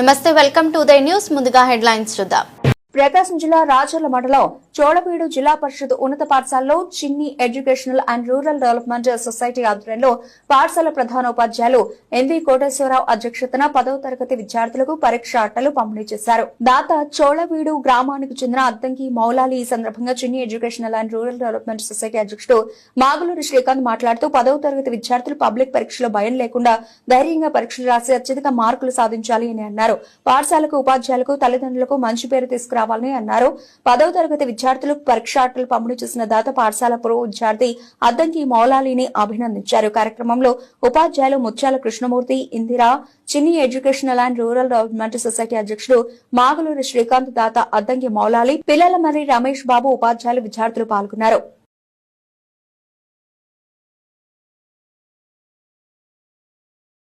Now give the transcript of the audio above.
నమస్తే welcome to Uday news. ముందుగా headlines చూద్దాం. ప్రకాశం జిల్లా రాచర్ల మండలం చోళపీడు జిల్లా పరిషత్ ఉన్నత పాఠశాలలో Chinni educational and rural development society ఆధ్వర్యంలో పాఠశాల ప్రధానోపాధ్యాయులు ఎన్వి కోటేశ్వరరావు అధ్యక్షతన పదవ తరగతి విద్యార్థులకు పరీక్ష అట్టలు పంపిణీ చేశారు. దాత చోళవీడు గ్రామానికి చెందిన అద్దంకి మౌలాలి ఈ సందర్భంగా Chinni educational and rural development society అధ్యక్షుడు మాగులూరి శ్రీకాంత్ మాట్లాడుతూ పదవ తరగతి విద్యార్థులు పబ్లిక్ పరీక్షలో భయం లేకుండా ధైర్యంగా పరీక్షలు రాసి అత్యధిక మార్కులు సాధించాలి అని అన్నారు. పాఠశాలకు ఉపాధ్యాయులకు తల్లిదండ్రులకు మంచి పేరు రావాలని అన్నారు. పదవ తరగతి విద్యార్థులు పరీక్షార్థులు పంపిణీ చేసిన దాత పాఠశాల పూర్వ విద్యార్థి అద్దంకి మౌలాలిని అభినందించారు. కార్యక్రమంలో ఉపాధ్యాయులు Mutyala Krishnamurthy Indira Chinni educational and rural development society అధ్యక్షుడు మాగులూరి శ్రీకాంత్ దాత అద్దంకి మౌలాలి పిల్లల మరి రమేష్ బాబు ఉపాధ్యాయులు విద్యార్థులు పాల్గొన్నారు.